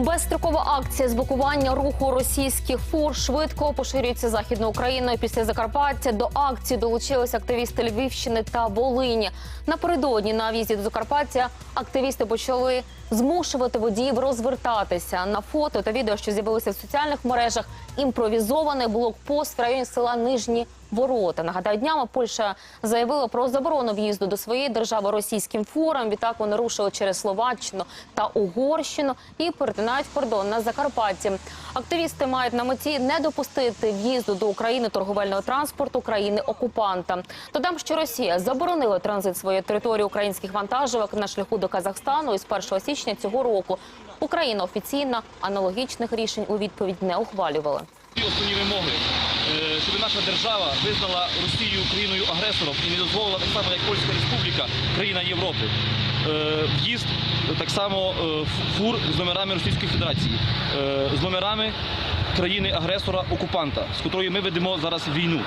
Безстрокова акція з блокування руху російських фур швидко поширюється західною Україною. Після Закарпаття до акції долучилися активісти Львівщини та Волині. Напередодні на в'їзді до Закарпаття активісти почали змушувати водіїв розвертатися. На фото та відео, що з'явилися в соціальних мережах, імпровізований блокпост в районі села Нижні Ворота. Нагадаю, днями Польща заявила про заборону в'їзду до своєї держави російським фурам. Відтак вони рушили через Словаччину та Угорщину і перетинають кордон на Закарпатті. Активісти мають на меті не допустити в'їзду до України торговельного транспорту країни окупанта. Додам, що Росія заборонила транзит своєї території українських вантажівок на шляху до Казахстану із 1 січня цього року. Україна офіційно аналогічних рішень у відповідь не ухвалювала. Основні вимоги, наша держава визнала Росію Україною агресором і не дозволила так само, як Польська Республіка, країна Європи, е, в'їзд так само е, фур з номерами Російської Федерації, е, з номерами країни-агресора окупанта, з котрою ми ведемо зараз війну.